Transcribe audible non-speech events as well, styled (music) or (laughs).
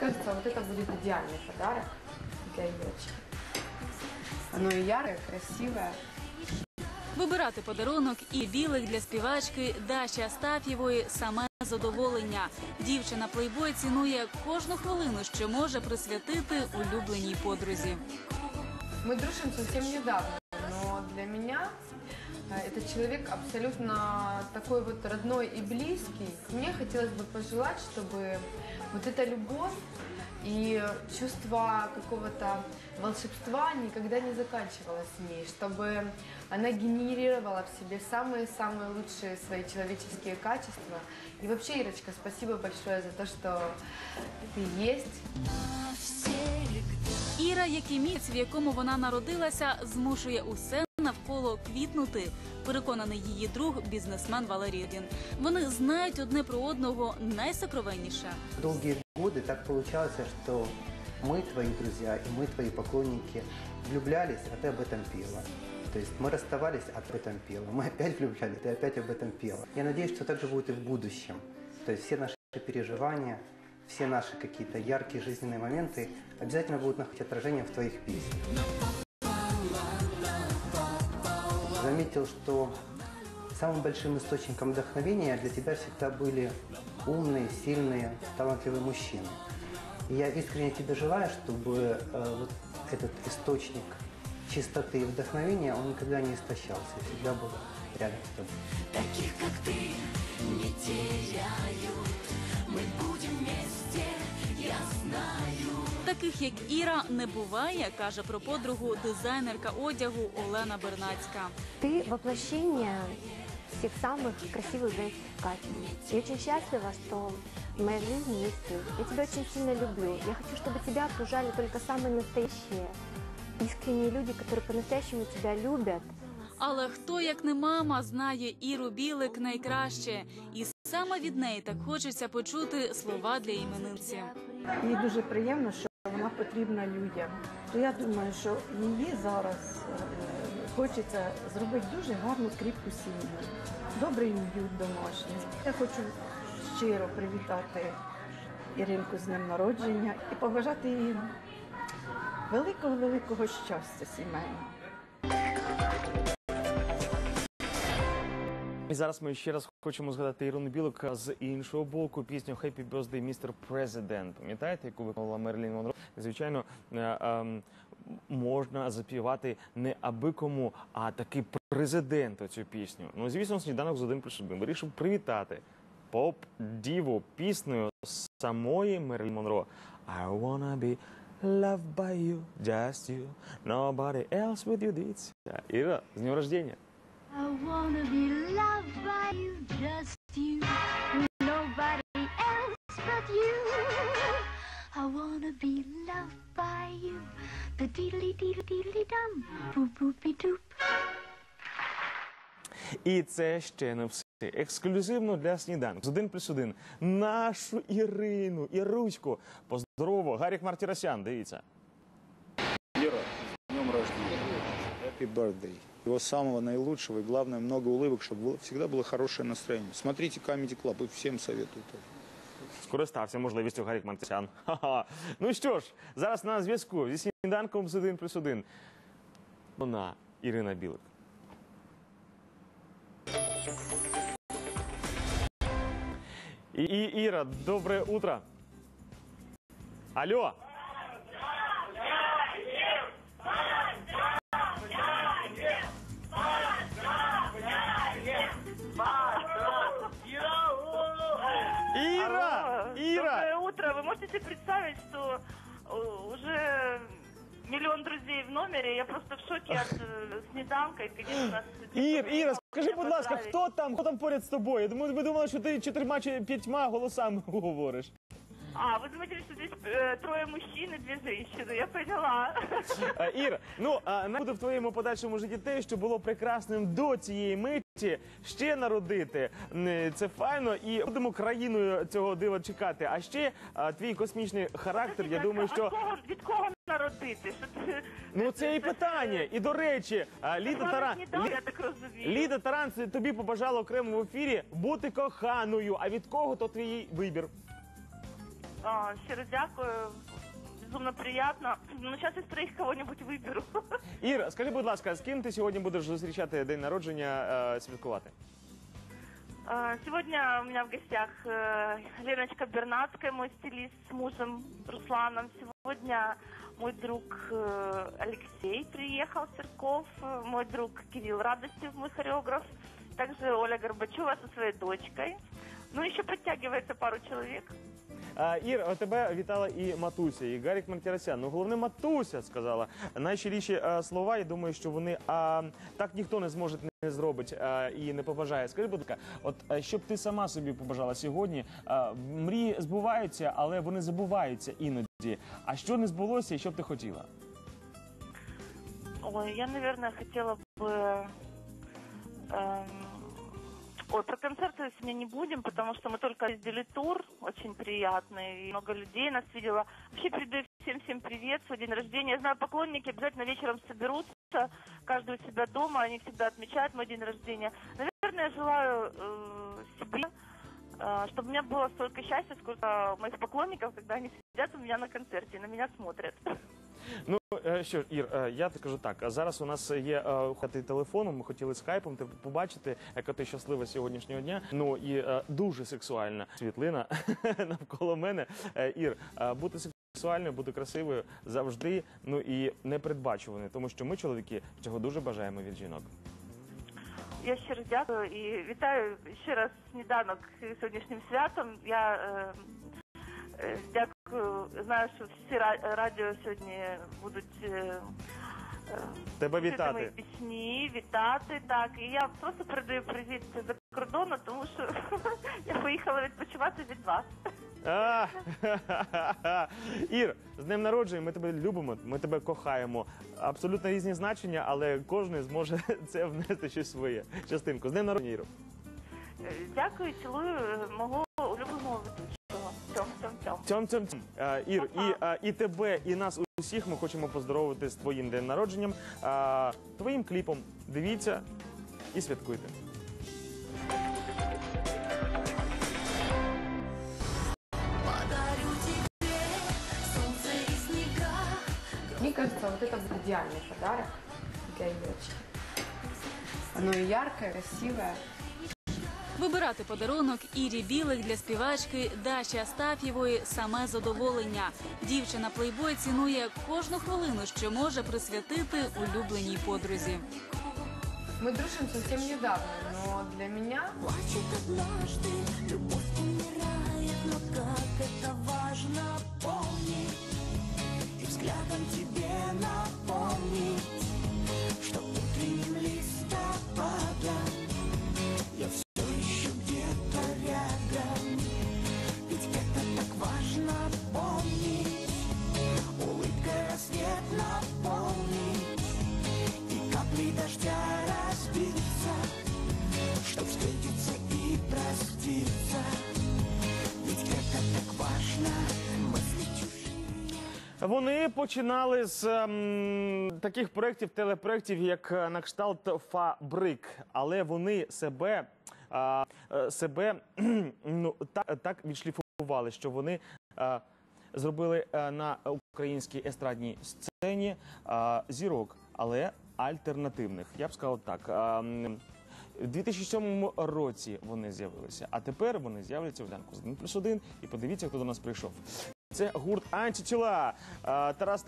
кажется, вот это будет идеальный подарок для Ирочки. Оно и яркое, красивое. Вибирати подарунок і білих для співачки Даші Астаф'євої саме задоволення. Дівчина плейбой цінує кожну хвилину, що може присвятити улюбленій подрузі. Мы дружим совсем недавно, но для меня э, этот человек абсолютно такой вот родной и близкий. Мне хотелось бы пожелать, чтобы вот эта любовь и чувство какого-то волшебства никогда не заканчивалось с ней, чтобы она генерировала в себе самые-самые лучшие свои человеческие качества. И вообще, Ирочка, спасибо большое за то, что ты есть, Іра, як і міць, в якому вона народилася, змушує усе навколо квітнути. Переконаний її друг, бізнесмен Валерій Рідін. Вони знають одне про одного найсокровенніше. Долгие годы так получалось, что мы, твои друзья, и мы, твои поклонники, влюблялись, а ты об этом пела. То есть мы расставались, а ты об этом пела. Мы опять влюблялись, ты опять об этом пела. Я надеюсь, что так же будет и в будущем. То есть все наши переживания, все наши какие-то яркие жизненные моменты обязательно будут находить отражение в твоих песнях. Заметил, что самым большим источником вдохновения для тебя всегда были умные, сильные, талантливые мужчины. И я искренне тебе желаю, чтобы э, вот этот источник чистоты и вдохновения, он никогда не истощался, всегда был рядом с тобой. Таких, как ты, не теряют. Мы будем вместе, я знаю. Таких як Іра не буває, каже про подругу дизайнерка одягу Олена Бернацька. Ты воплощение всех самых красивых женских качеств. И очень счастлива, что в моей жизни есть ты. Я тебя очень сильно люблю. Я хочу, чтобы тебя окружали только самые настоящие, искренние люди, которые по-настоящему тебя любят. Але хто, як не мама, знає Іру Білик найкраще, і саме від неї так хочеться почути слова для іменинці. Їй дуже приємно, що вона потрібна людям. То я думаю, що її зараз е, хочеться зробити дуже гарну кріпку сім'ю, добрий уют домашній. Я хочу щиро привітати Іринку з днем народження і побажати їй великого-великого щастя сімейного. І зараз ми ще раз хочемо згадати Ірину Білик з іншого боку пісню «Happy Birthday, Mr. President». Пам'ятаєте, яку виконала Мерлін Монро? Звичайно, е, ем, можна запівати не аби кому, а таки президенту цю пісню. Ну, звісно, сніданок з один плюс один вирішив привітати поп-діву піснею самої Мерлін Монро. I wanna be loved by you, just you, nobody else with you did. Іра, з днем рождения! Wanna be loved by you, the diddly diddly diddly dum, boop boopy doop. І це ще не все. Ексклюзивно для сніданку з один плюс один. Нашу Ірину, Іручку. Поздорово, Гарік Мартіросян, дивіться. Happy birthday. Всего самого наилучшего и главное, много улыбок, чтобы было- всегда было хорошее настроение. Смотрите Comedy Club, и всем советую тоже. Скористався можливістю Гарік Мартіросян. (laughs) Ха-ха. Ну що ж, зараз на зв'язку зі сніданком з один плюс один. Вона Ірина Білик. І, і Іра, добре утро. Алло. Можете себе представить, что э, уже миллион друзей в номере. Я просто в шоке от э, снеданка. И, конечно, Ір, Іра, скажи, будь ласка, хто там, хто там поряд з тобою? Я думаю, ви думали, що ти чотирма чи п'ятьма голосами (laughs) говориш. А, вы заметили, что здесь э, трое мужчин и две женщины. Я поняла. Е, Іра, ну а не буде в твоєму подальшому житті те, що було прекрасним до цієї миті, ще народити. М, Це файно, і будемо країною цього дива чекати. А ще а, твій космічний характер, я думаю, Від що кого, від кого народити? Що це, ну це і питання. І до речі, а, Ліда Таран... Таран. Я так розумію. Ліда Таран це тобі побажала окремо в ефірі бути коханою. А від кого то твій вибір? А, Щиро дякую. Безумно приятно. Ну, сейчас из троих кого-нибудь выберу. Ір, скажи, будь ласка, з ким ти сьогодні будеш зустрічати день народження е, святкувати? А, Сегодня у меня в гостях э, Леночка Бернацкая, мой стилист с мужем Русланом. Сегодня мой друг э, Алексей приехал, Серков, э, мой друг Кирилл Радостев, мой хореограф, также Оля Горбачева со своей дочкой. Ну, еще подтягивается пару человек. А, Ір, а тебе вітала і Матуся, і Гарік Мартіросян. Ну, головне, Матуся сказала найщиріші слова. Я думаю, що вони а, так ніхто не зможе не зробить а, і не побажає. Скажи, будь ласка, от е, що б ти сама собі побажала сьогодні? А, мрії збуваються, але вони забуваються іноді. А що не збулося, і що б ти хотіла? Ой, я, наверное, хотела бы... эм, Ой, про концерты сегодня не будем, потому что мы только ездили тур, очень приятный, и много людей нас видела. Вообще передаю всем-всем привет, свой день рождения. Я знаю, поклонники обязательно вечером соберутся, каждый у себя дома, они всегда отмечают мой день рождения. Наверное, я желаю э, себе, э, чтобы у меня было столько счастья, сколько моих поклонников, когда они сидят у меня на концерте, и на меня смотрят. Ну е, що ж, Ір, е, я скажу так. Зараз у нас є е, хати телефоном. Ми хотіли скайпом тебе побачити, яка ти щаслива сьогоднішнього дня. Ну і дуже сексуальна світлина (laughs) навколо мене. Ір, бути сексуальною, бути красивою завжди. Ну і непередбачуваною, тому що ми, чоловіки, цього дуже бажаємо від жінок. Я щиро дякую і вітаю ще раз сніданок сьогоднішнім святом. Я дякую. Знаю, що всі радіо сьогодні будуть е, е, Тебе вітати. пісні, вітати. Так, і я просто передаю привіт за кордону, тому що (laughs) я поїхала відпочивати від вас. А, (laughs) Ір, з днем народження. Ми тебе любимо, ми тебе кохаємо. Абсолютно різні значення, але кожен зможе (laughs) це внести щось своє. Частинку. З днем народження, Іро. Е, Дякую, цілую е, мого улюбленого ведучого. Цьом, цьом, цьом. Цьом. Е, Ір, і, е, і тебе, і нас усіх ми хочемо поздоровити з твоїм днем народженням, е, твоїм кліпом. Дивіться і святкуйте. Мне кажется, вот это будет идеальный подарок для Ирочки. Оно и яркое, красивое. Вибирати подарунок Ірі Білик для співачки Даші Астаф'євої саме задоволення. Дівчина плейбой цінує кожну хвилину, що може присвятити улюбленій подрузі. Мы дружим совсем недавно, но для меня Плачет однажды, любовь умирает Но как это важно помнить И взглядом тебе напомнить Вони починали з ем, таких проєктів, телепроєктів, як е, на кшталт Фабрик, але вони себе, а, е, себе (clears throat) ну, так, так відшліфували, що вони е, зробили на українській естрадній сцені е, зірок, але альтернативних. Я б сказав так. Ем, У 2007 році вони з'явилися, а тепер вони з'являться в ранку з 1 плюс 1. І подивіться, хто до нас прийшов. Це гурт антитіла. Е, Тарас